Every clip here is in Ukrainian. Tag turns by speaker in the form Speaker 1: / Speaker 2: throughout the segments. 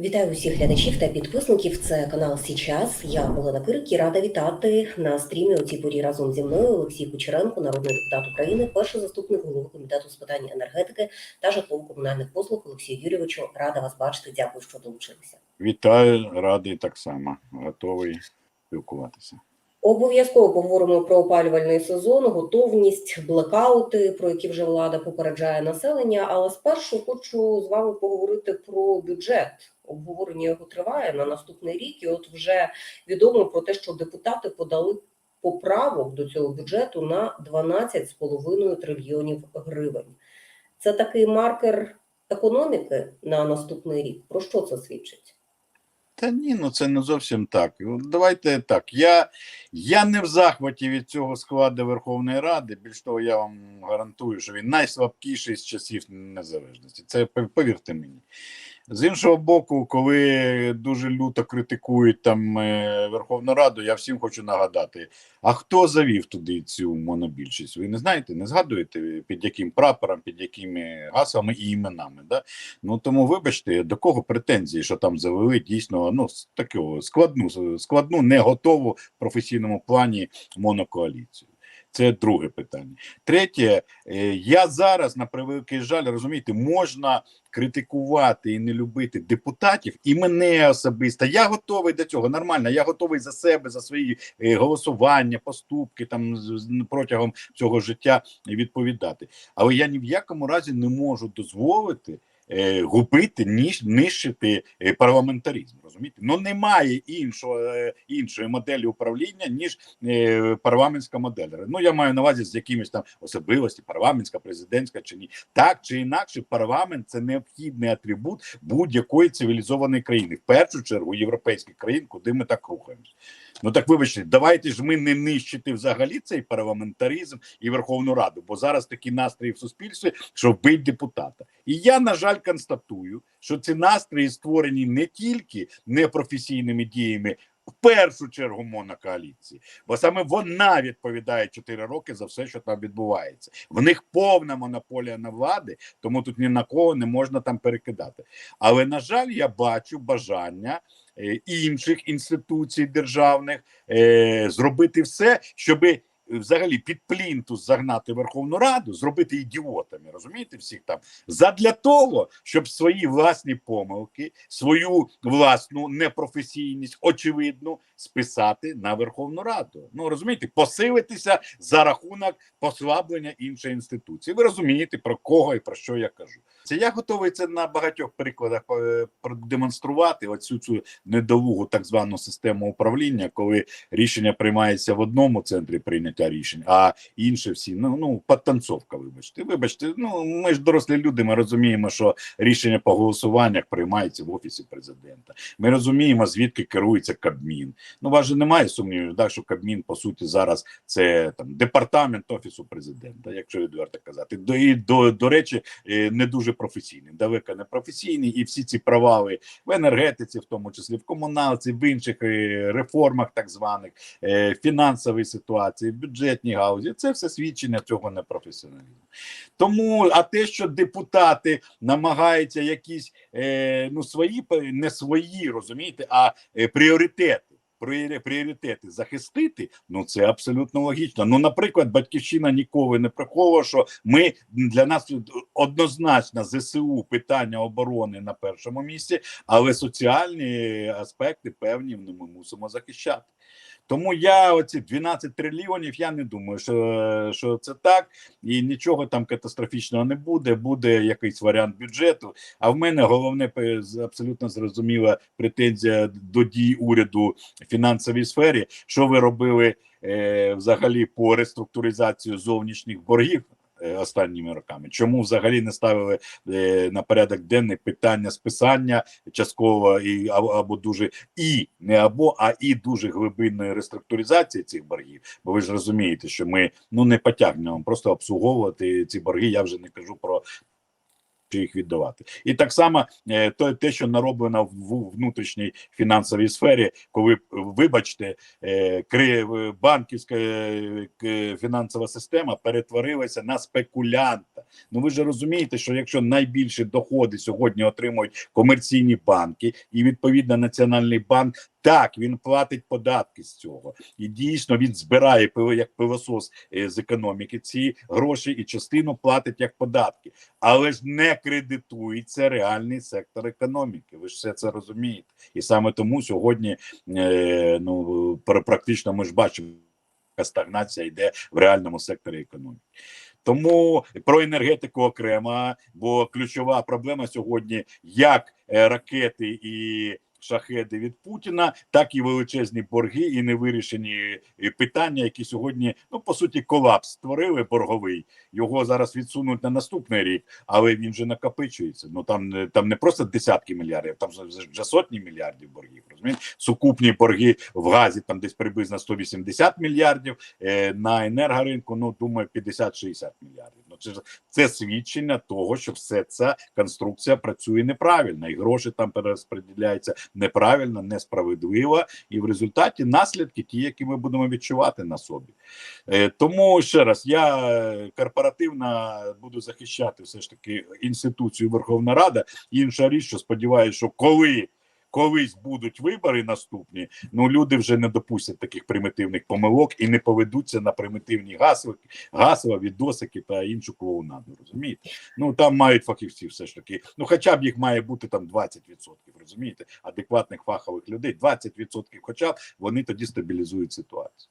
Speaker 1: Вітаю усіх глядачів та підписників. Це канал Січас. Я Олена Кирик і рада вітати на стрімі у цій порі разом зі мною Олексій Кучеренко, народний депутат України, перший заступник голови комітету з питань енергетики та житлово-комунальних послуг Олексію Юрійовичу. Рада вас бачити. Дякую, що долучилися.
Speaker 2: Вітаю, радий так само, готовий спілкуватися.
Speaker 1: Обов'язково поговоримо про опалювальний сезон, готовність, блекаути, про які вже влада попереджає населення. Але спершу хочу з вами поговорити про бюджет. Обговорення його триває на наступний рік, і от вже відомо про те, що депутати подали поправок до цього бюджету на 12,5 трильйонів гривень. Це такий маркер економіки на наступний рік. Про що це свідчить?
Speaker 2: Та ні, ну це не зовсім так. Давайте так. Я, я не в захваті від цього складу Верховної Ради. Більш того, я вам гарантую, що він найслабкіший з часів незалежності. Це повірте мені. З іншого боку, коли дуже люто критикують там е, Верховну Раду, я всім хочу нагадати: а хто завів туди цю монобільшість? Ви не знаєте, не згадуєте під яким прапором, під якими гаслами і іменами? Да? Ну тому, вибачте, до кого претензії, що там завели дійсно ну такого складну, складну, не готову професійному плані монокоаліцію. Це друге питання. Третє, е, я зараз на превеликий жаль розумієте, можна критикувати і не любити депутатів, і мене особисто. Я готовий до цього нормально. Я готовий за себе, за свої е, голосування, поступки там протягом цього життя відповідати. Але я ні в якому разі не можу дозволити. Е, губити, ніж нищити е, парламентаризм. Розумієте? Ну немає іншого е, іншої моделі управління, ніж парламентська модель. Ну я маю на увазі з якимись там особливості, парламентська, президентська чи ні. Так чи інакше, парламент це необхідний атрибут будь-якої цивілізованої країни, в першу чергу європейських країн, куди ми так рухаємось. Ну так вибачте, давайте ж ми не нищити взагалі цей парламентаризм і Верховну Раду, бо зараз такі настрої в суспільстві, що вбить депутата. І я, на жаль, констатую, що ці настрої створені не тільки непрофесійними діями. В першу чергу монокоаліції, бо саме вона відповідає 4 роки за все, що там відбувається. В них повна монополія на влади, тому тут ні на кого не можна там перекидати. Але на жаль, я бачу бажання е, інших інституцій державних е, зробити все, щоби взагалі під плінтус загнати Верховну Раду, зробити ідіотами, розумієте, всіх там задля того, щоб свої власні помилки, свою власну непрофесійність, очевидно, списати на Верховну Раду. Ну розумієте, посилитися за рахунок послаблення іншої інституції. Ви розумієте, про кого і про що я кажу. Це я готовий це на багатьох прикладах е, продемонструвати. Оцю цю недолугу так звану систему управління, коли рішення приймається в одному центрі прийняття рішень, а інші всі ну ну подтанцовка. Вибачте, вибачте. Ну ми ж дорослі люди. Ми розуміємо, що рішення по голосуваннях приймається в офісі президента. Ми розуміємо, звідки керується Кабмін. Ну, вас же немає сумнівів, так, що Кабмін по суті зараз це там департамент офісу президента, якщо відверто казати. До і до, до речі, е, не дуже професійний, далеко не професійний, і всі ці провали в енергетиці, в тому числі в комуналці, в інших е, реформах, так званих е, фінансовій ситуації, бюджетній гаузі, це все свідчення цього непрофесіоналізму. Тому, а те, що депутати намагаються якісь ну свої не свої, розумієте, а пріоритети пріоритети захистити, ну це абсолютно логічно. Ну, наприклад, батьківщина ніколи не приховує, що ми для нас однозначно зсу питання оборони на першому місці, але соціальні аспекти певні ми мусимо захищати. Тому я оці 12 трильйонів. Я не думаю, що що це так, і нічого там катастрофічного не буде. Буде якийсь варіант бюджету. А в мене головне абсолютно зрозуміла претензія до дій уряду в фінансовій сфері. Що ви робили е, взагалі по реструктуризації зовнішніх боргів? Е, останніми роками. Чому взагалі не ставили е, на порядок денний питання списання частково і або дуже і не або, а і дуже глибинної реструктуризації цих боргів? Бо ви ж розумієте, що ми ну не потягнемо просто обслуговувати ці борги. Я вже не кажу про їх віддавати. І так само е, то, те, що нароблено в внутрішній фінансовій сфері, коли вибачте, е, банківська е, фінансова система перетворилася на спекулянта. Ну ви ж розумієте, що якщо найбільші доходи сьогодні отримують комерційні банки, і відповідно Національний банк. Так, він платить податки з цього, і дійсно він збирає пиво- як пилосос е, з економіки ці гроші, і частину платить як податки, але ж не кредитується реальний сектор економіки. Ви ж все це розумієте, і саме тому сьогодні е, ну пр- практично ми ж бачимо, яка стагнація йде в реальному секторі економіки. Тому про енергетику окремо, бо ключова проблема сьогодні як е, ракети і шахеди від Путіна, так і величезні борги, і невирішені е, питання, які сьогодні, ну по суті, колапс створили борговий. Його зараз відсунуть на наступний рік, але він же накопичується. Ну там е, там не просто десятки мільярдів, там вже- сотні мільярдів боргів. Розумієте? Сукупні борги в газі там десь приблизно 180 мільярдів. Е, на енергоринку, ну думаю, 50-60 мільярдів. Ж це свідчення того, що все ця конструкція працює неправильно, і гроші там перерозподіляються неправильно, несправедливо, і в результаті наслідки ті, які ми будемо відчувати на собі. Е, тому ще раз я е, корпоративно буду захищати все ж таки інституцію Верховна Рада. Інша річ, що сподіваюся, що коли. Колись будуть вибори наступні, ну люди вже не допустять таких примітивних помилок і не поведуться на примітивні гасла, гасла, відосики та іншу клоунаду. Розумієте? Ну там мають фахівці все ж таки. Ну хоча б їх має бути там 20%, розумієте, адекватних фахових людей. 20% хоча б вони тоді стабілізують ситуацію.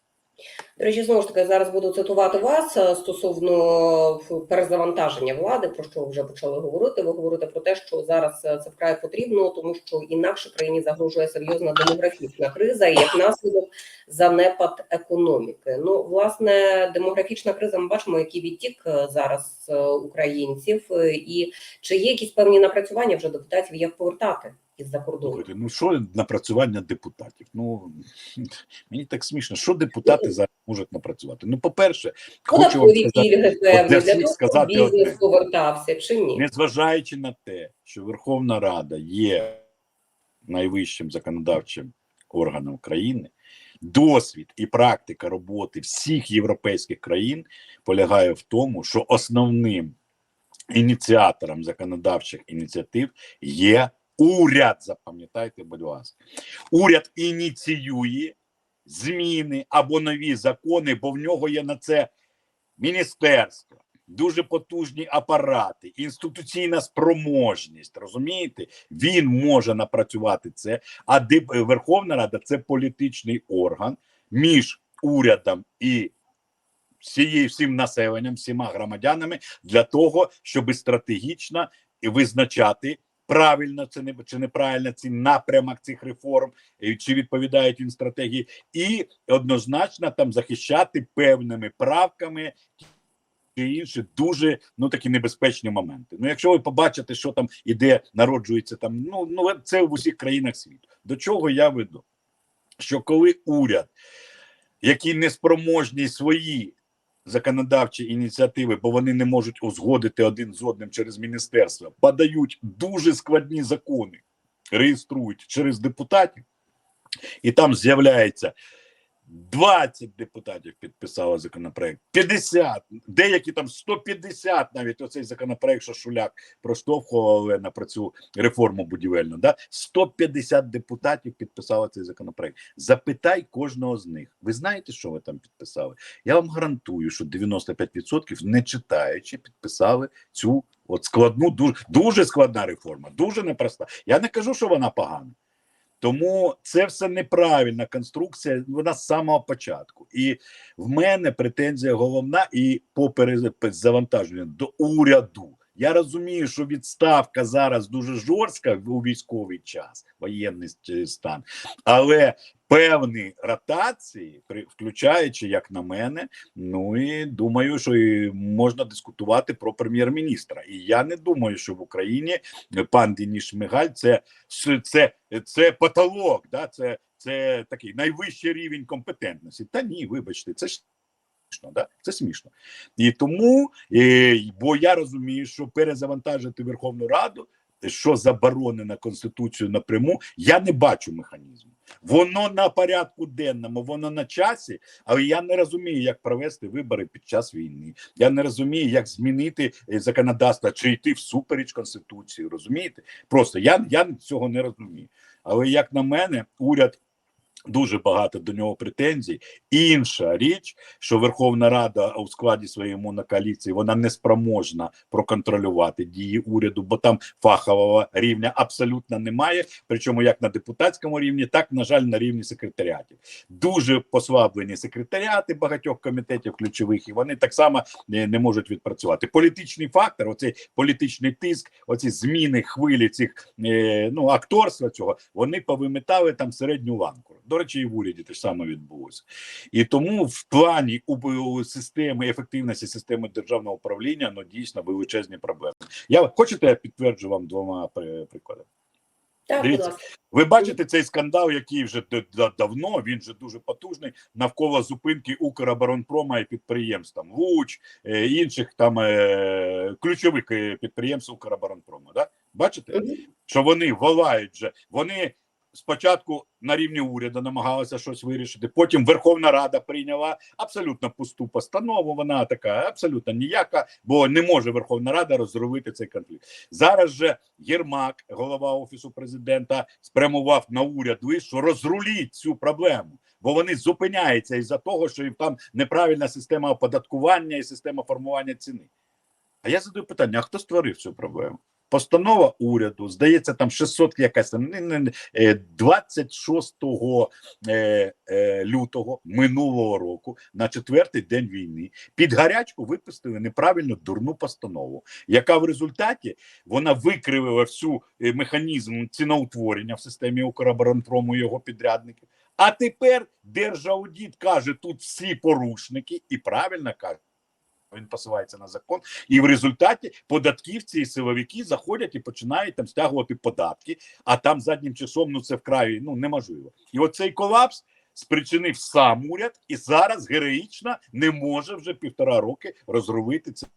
Speaker 1: До речі, знову ж таки, зараз буду цитувати вас е, стосовно перезавантаження влади, про що вже почали говорити. Ви говорите про те, що зараз е, це вкрай потрібно, тому що інакше країні загрожує серйозна демографічна криза і як наслідок занепад економіки. Ну, власне, демографічна криза. Ми бачимо, який відтік е, зараз українців, і чи є якісь певні напрацювання вже депутатів, як повертати із-за кордону?
Speaker 2: Ну що напрацювання депутатів? Ну мені так смішно, що депутати зараз можуть напрацювати? Ну, по-перше, хочу вам сказати,
Speaker 1: певні
Speaker 2: для всіх сказати
Speaker 1: бізнес повертався чи ні?
Speaker 2: незважаючи на те, що Верховна Рада є найвищим законодавчим органом країни, досвід і практика роботи всіх європейських країн полягає в тому, що основним ініціатором законодавчих ініціатив є уряд. Запам'ятайте, будь ласка, уряд ініціює зміни або нові закони, бо в нього є на це міністерство. Дуже потужні апарати, інституційна спроможність. Розумієте, він може напрацювати це. А Верховна Рада це політичний орган між урядом і всією всім населенням, всіма громадянами для того, щоб стратегічно визначати. Правильно це не чи неправильно цей напрямок цих реформ, чи відповідають він стратегії, і однозначно там захищати певними правками чи інші дуже ну такі небезпечні моменти. Ну, якщо ви побачите, що там іде, народжується там, ну ну це в усіх країнах світу. До чого я веду? Що коли уряд, який неспроможний свої законодавчі ініціативи, бо вони не можуть узгодити один з одним через міністерство, подають дуже складні закони, реєструють через депутатів, і там з'являється 20 депутатів підписали законопроект, 50, деякі там 150 навіть оцей законопроект, що Шуляк проштовхував на про цю реформу будівельну. Да? 150 депутатів підписали цей законопроект. Запитай кожного з них. Ви знаєте, що ви там підписали? Я вам гарантую, що 95% не читаючи, підписали цю от складну, дуже, дуже складна реформа, дуже непроста. Я не кажу, що вона погана. Тому це все неправильна конструкція. Вона з самого початку. І в мене претензія головна і по перезавантаженню до уряду. Я розумію, що відставка зараз дуже жорстка у військовий час, воєнний е, стан, але певні ротації, включаючи, як на мене, ну і думаю, що і можна дискутувати про прем'єр-міністра. І я не думаю, що в Україні е, пан Деніс Шмигаль це, це, це, потолок, да? це, це такий найвищий рівень компетентності. Та ні, вибачте, це ж да? Це смішно. І тому, е, бо я розумію, що перезавантажити Верховну Раду, що заборонено Конституцією напряму, я не бачу механізму. Воно на порядку денному, воно на часі, але я не розумію, як провести вибори під час війни. Я не розумію, як змінити е, законодавство чи йти всупереч Конституції. Розумієте? Просто я, я цього не розумію. Але як на мене, уряд. Дуже багато до нього претензій. Інша річ, що Верховна Рада у складі своєї монокоаліції вона не спроможна проконтролювати дії уряду, бо там фахового рівня абсолютно немає. Причому як на депутатському рівні, так на жаль, на рівні секретаріатів. Дуже послаблені секретаріати багатьох комітетів ключових, і вони так само не, не можуть відпрацювати. Політичний фактор, оцей політичний тиск, оці зміни хвилі цих е, ну акторства цього, вони повимітали там середню ланку. До речі, і в уряді те ж саме відбулося. І тому в плані у, системи ефективності системи державного управління ну дійсно величезні проблеми. Я хочете, я підтверджу вам двома прикладами.
Speaker 1: Так,
Speaker 2: Дивіться. Ви бачите цей скандал, який вже давно він же дуже потужний навколо зупинки Укроборонпрома і підприємств там Луч, е, інших там е, ключових е, підприємств Укроборонпрома. Да? Бачите, що вони волають же. Вони спочатку на рівні уряду намагалися щось вирішити. Потім Верховна Рада прийняла абсолютно пусту постанову. Вона така абсолютно ніяка, бо не може Верховна Рада розробити цей конфлікт. Зараз же Єрмак, голова офісу президента, спрямував на уряд що розруліть цю проблему. Бо вони зупиняються із-за того, що їм там неправильна система оподаткування і система формування ціни. А я задаю питання: а хто створив цю проблему? Постанова уряду, здається, там 600 якась не, не, не, е, 26 е, е, лютого минулого року, на четвертий день війни, під гарячку випустили неправильно дурну постанову, яка в результаті вона викривила всю механізм ціноутворення в системі Укроборонпрому і його підрядників. А тепер Держаудіт каже, тут всі порушники, і правильно каже. Він посилається на закон, і в результаті податківці і силовики заходять і починають там стягувати податки, а там заднім часом ну це вкрай ну неможливо. І оцей колапс спричинив сам уряд, і зараз героїчно не може вже півтора роки розробити цей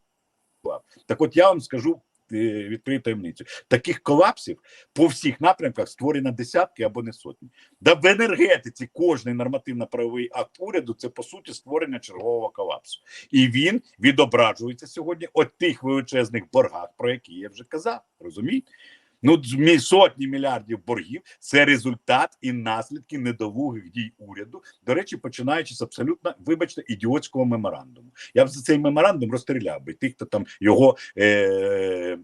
Speaker 2: колапс. Так, от я вам скажу відкрию таємницю. Таких колапсів по всіх напрямках створено десятки або не сотні. Да в енергетиці кожний нормативно-правовий акт уряду це по суті створення чергового колапсу. І він відображується сьогодні от тих величезних боргах, про які я вже казав. Розумієте? Ну, сотні мільярдів боргів це результат і наслідки недолугих дій уряду. До речі, починаючи з абсолютно, вибачте, ідіотського меморандуму. Я б за цей меморандум розстріляв би тих, хто там його е-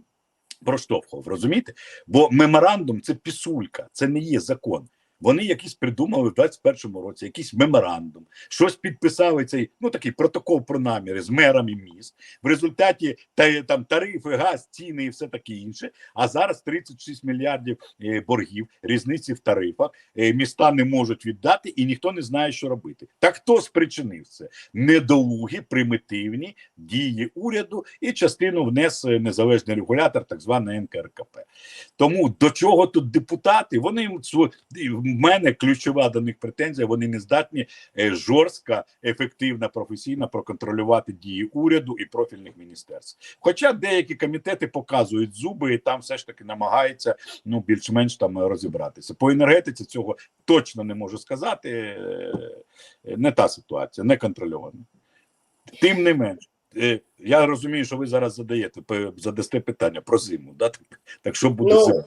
Speaker 2: проштовхував. Розумієте? Бо меморандум це пісулька, це не є закон. Вони якісь придумали в 21-му році, якийсь меморандум, щось підписали цей ну такий протокол про наміри з мерами міст. В результаті та там тарифи, газ, ціни і все таке інше. А зараз 36 мільярдів е, боргів, різниці в тарифах. Е, міста не можуть віддати, і ніхто не знає, що робити. Так хто спричинив це? Недолугі, примітивні дії уряду і частину внес е, незалежний регулятор, так званий НКРКП. Тому до чого тут депутати? Вони мене ключова до них претензія. Вони не здатні е, жорстко, ефективно, професійно проконтролювати дії уряду і профільних міністерств. Хоча деякі комітети показують зуби, і там все ж таки намагаються ну більш-менш там розібратися. По енергетиці цього точно не можу сказати. е, Не та ситуація, не контрольована. Тим не менш. е, Я розумію, що ви зараз задаєте задасте питання про зиму. Да? Так, так що буде
Speaker 1: Ну,
Speaker 2: зима?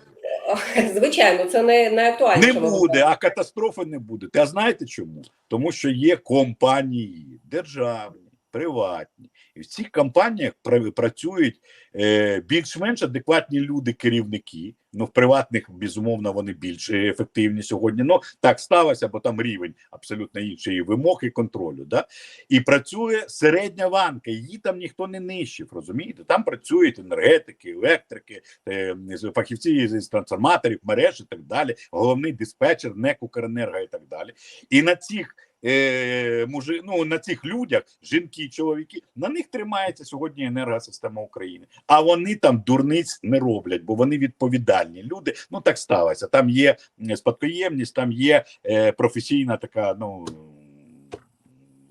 Speaker 1: Звичайно, це не найактуальніше.
Speaker 2: Не буде, а катастрофи не буде. Та знаєте чому? Тому що є компанії державні, приватні, і в цих компаніях пра- працюють е, більш-менш адекватні люди, керівники. Ну, в приватних, безумовно, вони більш ефективні сьогодні. Ну так сталося, бо там рівень абсолютно інший і вимог і контролю. Да? І працює середня ланка, її там ніхто не нищив. Розумієте? Там працюють енергетики, електрики, е, фахівці з трансформаторів, мереж і так далі. Головний диспетчер, НЕК Укренерго і так далі. І на цих е, мужи, ну, на цих людях, жінки, чоловіки, на них тримається сьогодні енергосистема України. А вони там дурниць не роблять, бо вони відповідальні люди. Ну так сталося. Там є спадкоємність, там є е, професійна така, ну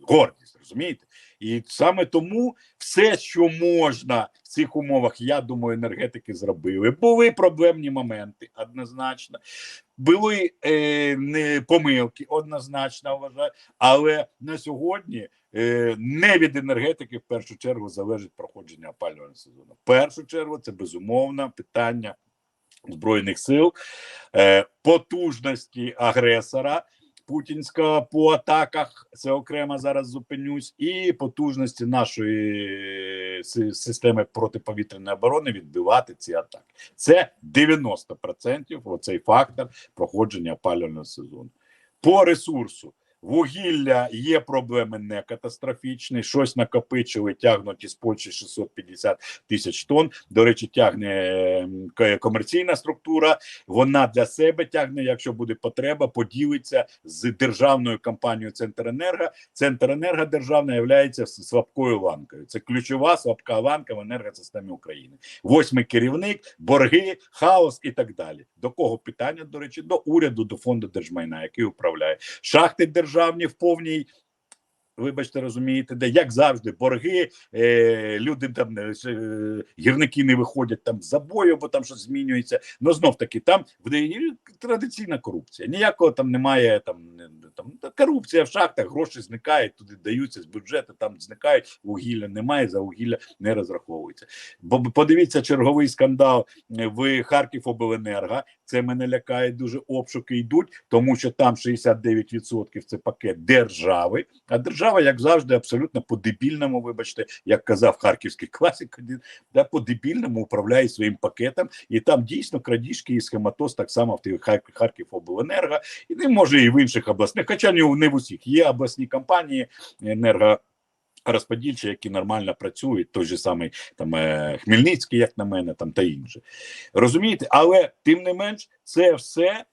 Speaker 2: гордість. Розумієте? І саме тому все, що можна в цих умовах, я думаю, енергетики зробили. Були проблемні моменти, однозначно. Були е, не помилки, однозначно вважаю. Але на сьогодні е, не від енергетики в першу чергу залежить проходження опалювального сезону. В першу чергу це безумовно питання збройних сил, е, потужності агресора. Путінського по атаках, це окремо зараз зупинюсь, і потужності нашої системи протиповітряної оборони відбивати ці атаки. Це 90% оцей фактор проходження опалювального сезону. По ресурсу вугілля є проблеми не катастрофічні. Щось накопичили, тягнуть із Польщі 650 тисяч тонн. До речі, тягне ем, комерційна структура. Вона для себе тягне, якщо буде потреба, поділиться з державною компанією Центренерго. Центренерго державна є слабкою ланкою. Це ключова слабка ланка в енергосистемі України. Восьмий керівник, борги, хаос і так далі. До кого питання? До речі, до уряду, до фонду держмайна, який управляє шахти державні в повній. Вибачте, розумієте, де як завжди борги, е, люди там е, е, гірники не виходять там з забою, бо там щось змінюється. Ну знов таки, там в традиційна корупція. Ніякого там немає. Там там корупція в шахтах, гроші зникають, туди даються з бюджету, там зникають вугілля. Немає за вугілля не розраховується. Бо подивіться черговий скандал е, в Харків Обленерго. Це мене лякає дуже. Обшуки йдуть, тому що там 69% це пакет держави. А держава, як завжди, абсолютно по-дебільному, вибачте, як казав харківський класик, да, по-дебільному управляє своїм пакетом, і там дійсно крадіжки і схематоз так само в тих Хар- Харків Обленерго, і не може і в інших обласних, хоча не, в усіх. Є обласні компанії енерго. Розподільчі, які нормально працюють, той же самий там е, Хмельницький, як на мене, там та інше. Розумієте, але тим не менш, це все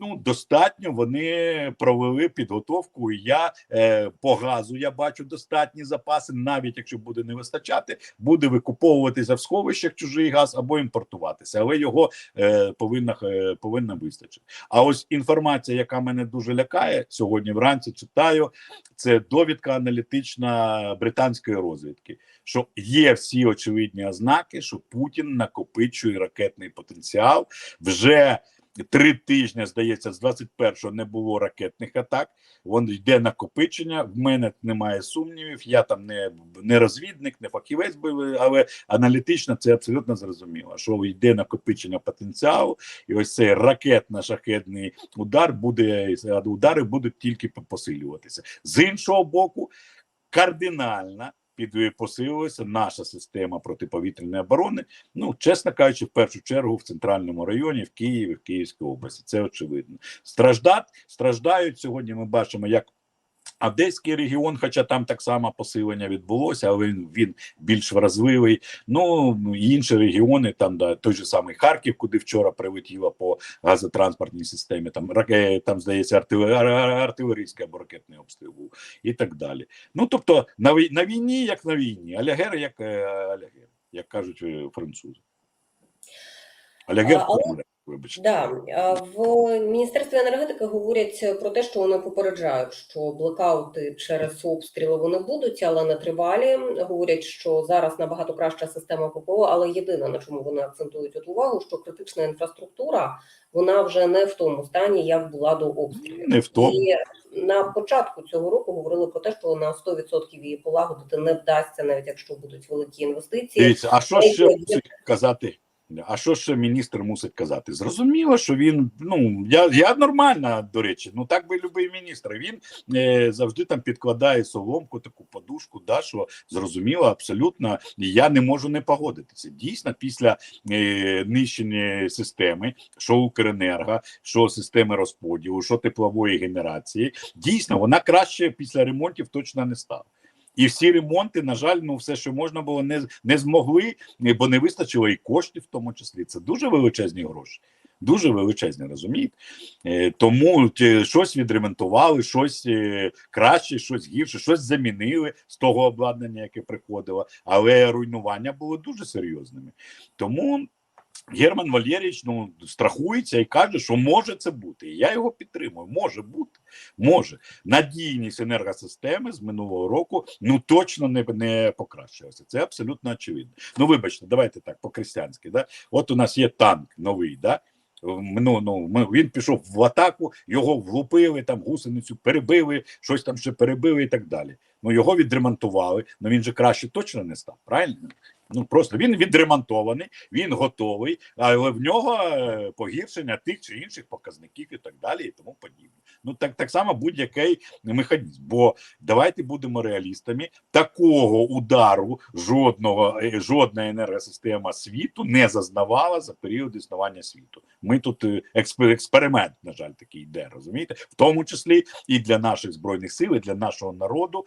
Speaker 2: ну достатньо. Вони провели підготовку. Я е, по газу я бачу достатні запаси, навіть якщо буде не вистачати, буде викуповуватися в сховищах чужий газ або імпортуватися, але його е, повинна е, повинна вистачити. А ось інформація, яка мене дуже лякає сьогодні, вранці читаю, це довідка аналітична британської розвідки. Що є всі очевидні ознаки, що Путін накопичує ракетний потенціал вже три тижні. Здається, з 21-го не було ракетних атак. Вон йде накопичення. В мене немає сумнівів. Я там не, не розвідник, не фахівець, би, але аналітично це абсолютно зрозуміло. Що йде накопичення потенціалу, і ось цей ракетно-шахетний удар буде удари будуть тільки посилюватися з іншого боку. Кардинально під посилилася наша система протиповітряної оборони. Ну, чесно кажучи, в першу чергу в центральному районі, в Києві, в Київській області. Це очевидно. Страждать, страждають сьогодні. Ми бачимо, як Одеський регіон, хоча там так само посилення відбулося, але він, він більш вразливий. Ну інші регіони, там да, той же самий Харків, куди вчора прилетіло по газотранспортній системі. Там раке- там здається, артилер, артилерійський або ракетний обстріл був і так далі. Ну тобто на на війні, як на війні, алягер, як е, алягер, як кажуть е, французи. Алягер
Speaker 1: А, але-
Speaker 2: вибачте.
Speaker 1: Да, в міністерстві енергетики говорять про те, що вони попереджають, що блекаути через обстріли вони будуть, але не тривалі. Говорять, що зараз набагато краща система ППО, але єдине на чому вони акцентують от увагу, що критична інфраструктура вона вже не в тому стані, як була до обстрілів.
Speaker 2: Не в тому.
Speaker 1: І на початку цього року говорили про те, що на 100% її полагодити не вдасться, навіть якщо будуть великі інвестиції.
Speaker 2: Дивіться, а що ще казати? А що ще міністр мусить казати? Зрозуміло, що він ну я, я нормально, до речі, ну так би любий міністр. Він е, завжди там підкладає соломку, таку подушку, да, що зрозуміло, абсолютно. Я не можу не погодитися. Дійсно, після е, нищення системи, що Укренерго, що системи розподілу, що теплової генерації, дійсно вона краще після ремонтів точно не стала. І всі ремонти, на жаль, ну все, що можна було, не, не змогли, бо не вистачило і коштів, в тому числі. Це дуже величезні гроші. Дуже величезні, розумієте? Е, тому щось відремонтували, щось е, краще, щось гірше, щось замінили з того обладнання, яке приходило, але руйнування були дуже серйозними. Тому Герман Валерійович ну, страхується і каже, що може це бути. І я його підтримую. Може бути, може. Надійність енергосистеми з минулого року ну точно не, не покращилася. Це абсолютно очевидно. Ну, вибачте, давайте так, по-християнськи. Да? От у нас є танк новий, да? Ну, ну, він пішов в атаку, його влупили, там гусеницю перебили, щось там ще перебили і так далі. Ну його відремонтували. Ну він же краще точно не став, правильно? Ну просто він відремонтований, він готовий, але в нього е, погіршення тих чи інших показників і так далі, і тому подібне. Ну так так само будь-який механізм. Бо давайте будемо реалістами. Такого удару жодного е, жодна енергосистема світу не зазнавала за період існування світу. Ми тут е, експер- експеримент, на жаль, такий йде, розумієте, в тому числі і для наших збройних сил, і для нашого народу,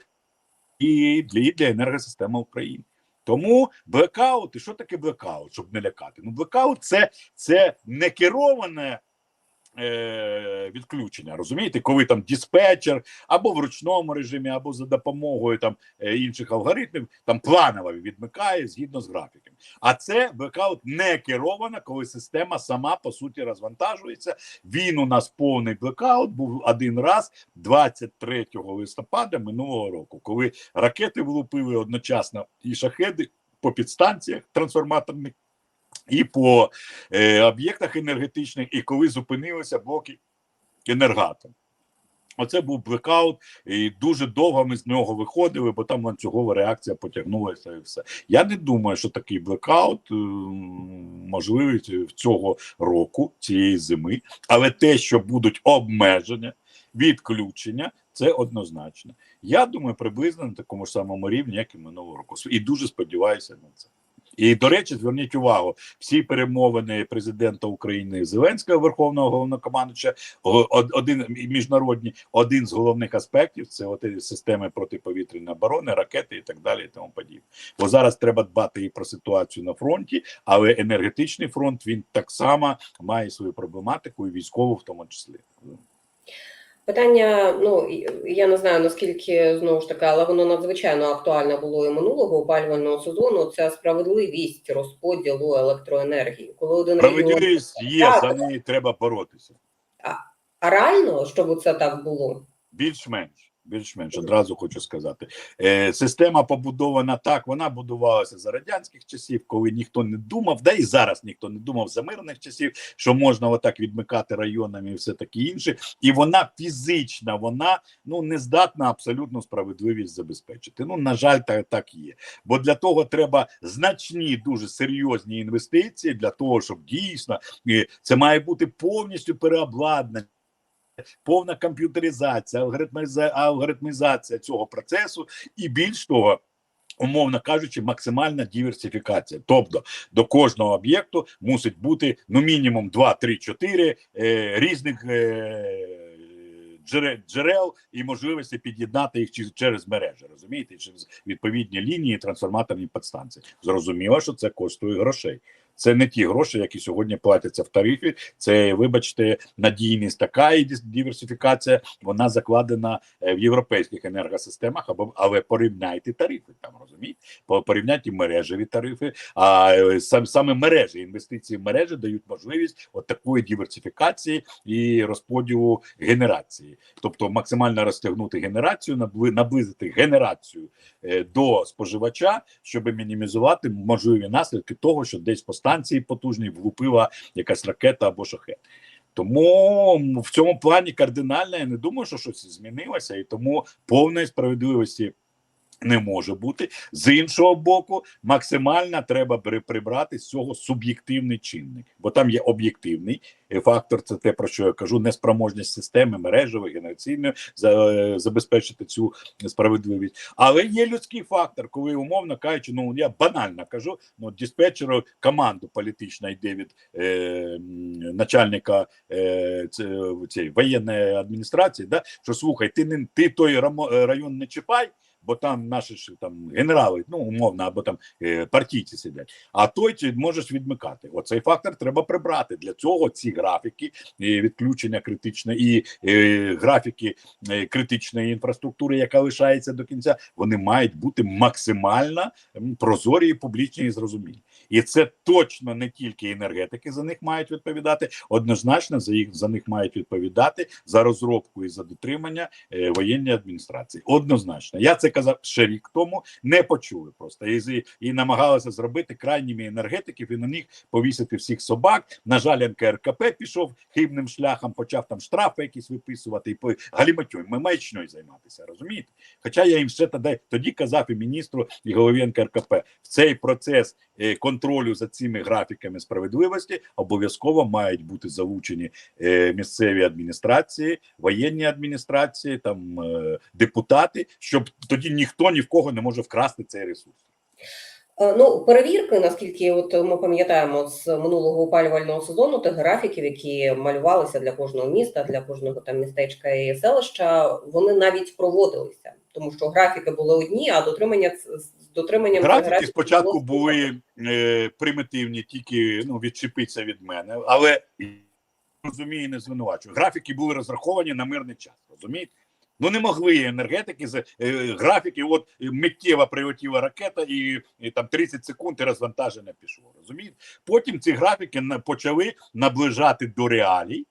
Speaker 2: і для, і для енергосистеми України. Тому блекаут, і що таке блекаут, щоб не лякати? Ну, блекаут це, це не кероване е, відключення, розумієте, коли там диспетчер або в ручному режимі, або за допомогою там е, інших алгоритмів, там планово відмикає згідно з графіком. А це блекаут не керована, коли система сама по суті розвантажується. Він у нас повний блекаут був один раз 23 листопада минулого року, коли ракети влупили одночасно і шахеди по підстанціях трансформаторних. І по е, об'єктах енергетичних, і коли зупинилися блоки енергатом. Оце був блекаут, і дуже довго ми з нього виходили, бо там ланцюгова реакція потягнулася і все. Я не думаю, що такий блекаут ем, можливий в цього року, цієї зими, але те, що будуть обмеження, відключення, це однозначно. Я думаю, приблизно на такому ж самому рівні, як і минулого року. І дуже сподіваюся на це. І до речі, зверніть увагу, всі перемовини президента України Зеленського, Верховного головнокомандуюча, один міжнародні, один з головних аспектів це от системи протиповітряної оборони, ракети і так далі. І тому подібне. Бо зараз треба дбати і про ситуацію на фронті, але енергетичний фронт він так само має свою проблематику, і військову в тому числі.
Speaker 1: Питання, ну я не знаю наскільки знову ж таки, але воно надзвичайно актуальне було і минулого опалювального сезону. Це справедливість розподілу електроенергії. Коли один регіон
Speaker 2: є,
Speaker 1: Так.
Speaker 2: за неї треба боротися.
Speaker 1: А, а реально, щоб це так було,
Speaker 2: Більш-менш. Більш-менш одразу хочу сказати. Е, система побудована так, вона будувалася за радянських часів, коли ніхто не думав, да і зараз ніхто не думав за мирних часів, що можна отак відмикати районами і все таке інше. І вона фізична, вона ну не здатна абсолютно справедливість забезпечити. Ну на жаль, так, так є. Бо для того треба значні, дуже серйозні інвестиції для того, щоб дійсно це має бути повністю переобладнання повна комп'ютеризація, алгоритміза- алгоритмізація цього процесу, і більш того. Умовно кажучи, максимальна диверсифікація. Тобто до кожного об'єкту мусить бути ну мінімум 2, 3, 4 е, різних е, джерел і можливості під'єднати їх через мережі, розумієте, через відповідні лінії, трансформаторні підстанції. Зрозуміло, що це коштує грошей. Це не ті гроші, які сьогодні платяться в тарифі. Це, вибачте, надійність така і диверсифікація. Вона закладена е, в європейських енергосистемах, або але порівняйте тарифи там, розумієте? По- Порівняйте мережеві тарифи. А е, сам саме мережі інвестиції в мережі дають можливість от такої диверсифікації і розподілу генерації, тобто максимально розтягнути генерацію, наблизити генерацію е, до споживача, щоб мінімізувати можливі наслідки того, що десь по станції потужній влупила якась ракета або шахет. Тому в цьому плані кардинально я не думаю, що щось змінилося, і тому повної справедливості. Не може бути з іншого боку, максимально треба при- прибрати з цього суб'єктивний чинник, бо там є об'єктивний е, фактор. Це те про що я кажу: неспроможність системи мережевої генераційної е, забезпечити цю справедливість. Але є людський фактор, коли умовно кажучи, ну я банально кажу, ну диспетчеру команду політична йде від е, начальника е, цієї воєнної адміністрації, да, що слухай, ти не ти той е, район не чіпай. Бо там наші ж там генерали, ну умовно, або там е, партійці сидять. А той ти можеш відмикати. Оцей фактор треба прибрати. Для цього ці графіки е, відключення критичної і е, графіки критичної інфраструктури, яка лишається до кінця, вони мають бути максимально прозорі, і публічні і зрозумілі. І це точно не тільки енергетики за них мають відповідати, однозначно за їх за них мають відповідати за розробку і за дотримання е, воєнні адміністрації. Однозначно, я це казав ще рік тому. Не почули просто і, і намагалися зробити крайніми енергетиків і на них повісити всіх собак. На жаль, НКРКП пішов хибним шляхом, почав там штрафи якісь виписувати і по галіматюй, ми маячньою займатися. Розумієте? Хоча я їм ще тоді, тоді казав і міністру, і голові НКРКП в цей процес е, контролю за цими графіками справедливості обов'язково мають бути залучені е, місцеві адміністрації, воєнні адміністрації, там е, депутати, щоб тоді ніхто ні в кого не може вкрасти цей ресурс.
Speaker 1: Е, Ну, перевірки, наскільки от ми пам'ятаємо з минулого опалювального сезону, тих графіків, які малювалися для кожного міста, для кожного там містечка і селища, вони навіть проводилися, тому що графіки були одні, а дотримання дотриманням
Speaker 2: Графіки спочатку були е, примітивні, тільки ну відчепиться від мене, але розумію, не звинувачую. Графіки були розраховані на мирний час. Розумієте? Ну не могли енергетики з е, графіки. От миттєво прилетіла ракета, і, і там 30 секунд і розвантаження пішло. Розумієте? Потім ці графіки почали наближати до реалій.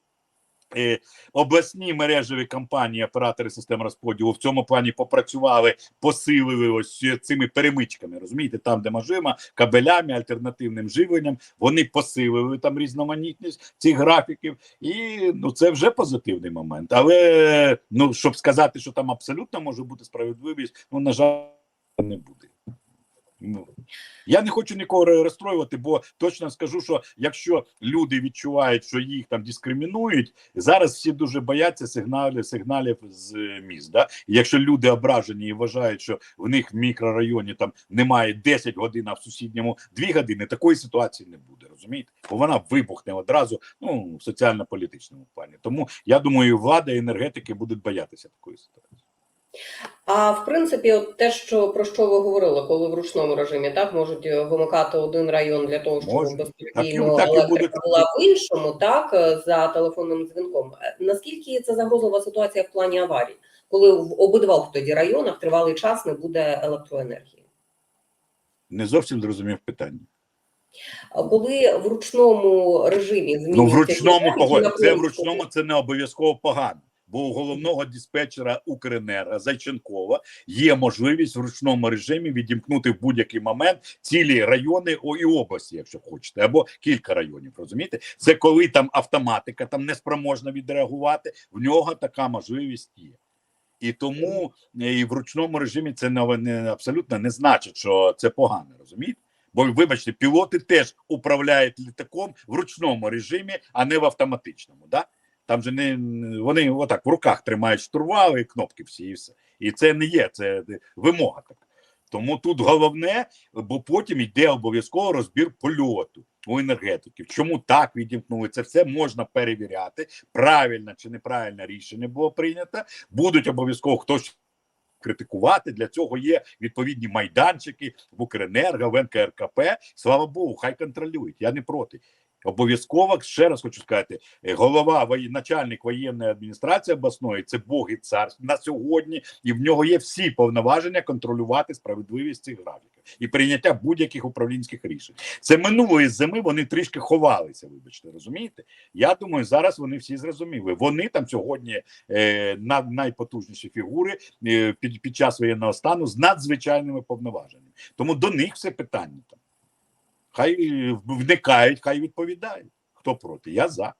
Speaker 2: Обласні мережеві компанії, оператори систем розподілу в цьому плані попрацювали, посилили ось цими перемичками. Розумієте, там, де можливо, кабелями, альтернативним живленням, вони посилили там різноманітність цих графіків, і ну це вже позитивний момент. Але ну щоб сказати, що там абсолютно може бути справедливість, ну на жаль, не буде. Ну, я не хочу нікого розстроювати, бо точно скажу, що якщо люди відчувають, що їх там дискримінують, зараз всі дуже бояться сигналів сигналів з е, міст. Да? Якщо люди ображені і вважають, що в них в мікрорайоні там немає 10 годин, а в сусідньому 2 години, такої ситуації не буде. Розумієте? Бо вона вибухне одразу ну, в соціально-політичному плані. Тому я думаю, влада і енергетики будуть боятися такої ситуації.
Speaker 1: А в принципі, от те, що про що ви говорили, коли в ручному режимі так можуть е, вимикати один район для того, щоб
Speaker 2: так і буде.
Speaker 1: електрика була в іншому, так е, за телефонним дзвінком. Е, Наскільки це загрозлива ситуація в плані аварій, коли в обидвох тоді районах тривалий час не буде електроенергії?
Speaker 2: Не зовсім зрозумів питання.
Speaker 1: Коли в ручному режимі
Speaker 2: Ну, в ручному погоді. Це в ручному це не обов'язково погано. Бо у головного диспетчера Укренерго Зайченкова є можливість в ручному режимі відімкнути в будь-який момент цілі райони о, і області, якщо хочете, або кілька районів. Розумієте, це коли там автоматика там неспроможна відреагувати. В нього така можливість є. І тому е, і в ручному режимі це не, не абсолютно не значить, що це погано, розумієте? Бо вибачте, пілоти теж управляють літаком в ручному режимі, а не в автоматичному. Да? Там же не вони отак в руках тримають штурвали кнопки всі, і все. І це не є, це вимога така. Тому тут головне, бо потім йде обов'язково розбір польоту у енергетиків. Чому так відімкнули? Це все можна перевіряти. Правильно чи неправильне рішення було прийнято. Будуть обов'язково хтось критикувати. Для цього є відповідні майданчики в Укренерго, в НКРКП. Слава Богу, хай контролюють. Я не проти. Обов'язково ще раз хочу сказати: е, голова начальник воєнної адміністрації обласної це Бог і цар на сьогодні, і в нього є всі повноваження контролювати справедливість цих графіків і прийняття будь-яких управлінських рішень. Це минулої зими вони трішки ховалися. Вибачте, розумієте? Я думаю, зараз вони всі зрозуміли. Вони там сьогодні е, на, найпотужніші фігури е, під, під час воєнного стану з надзвичайними повноваженнями. Тому до них все питання там. Хай е, вникають, хай відповідають. Хто проти? Я за.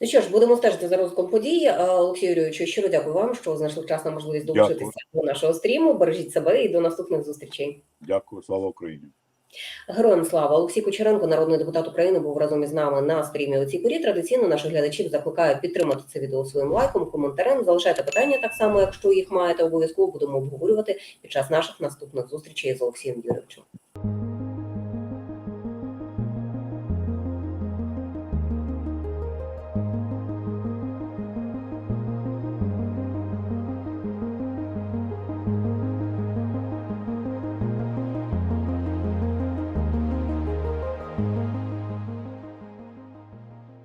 Speaker 1: Ну що ж, будемо стежити за розвитком подій. Е, Олексій Юрійовичу, щиро дякую вам, що знайшли час на можливість долучитися до нашого стріму. Бережіть себе і до наступних зустрічей.
Speaker 2: Дякую, слава Україні.
Speaker 1: Героям слава Олексій Кучеренко, народний депутат України, був разом із нами на стрімі у цій порі. Традиційно наших глядачів закликаю підтримати це відео своїм лайком, коментарем. Залишайте питання так само, якщо їх маєте, обов'язково будемо обговорювати під час наших наступних зустрічей з Олексієм Юрійовичем.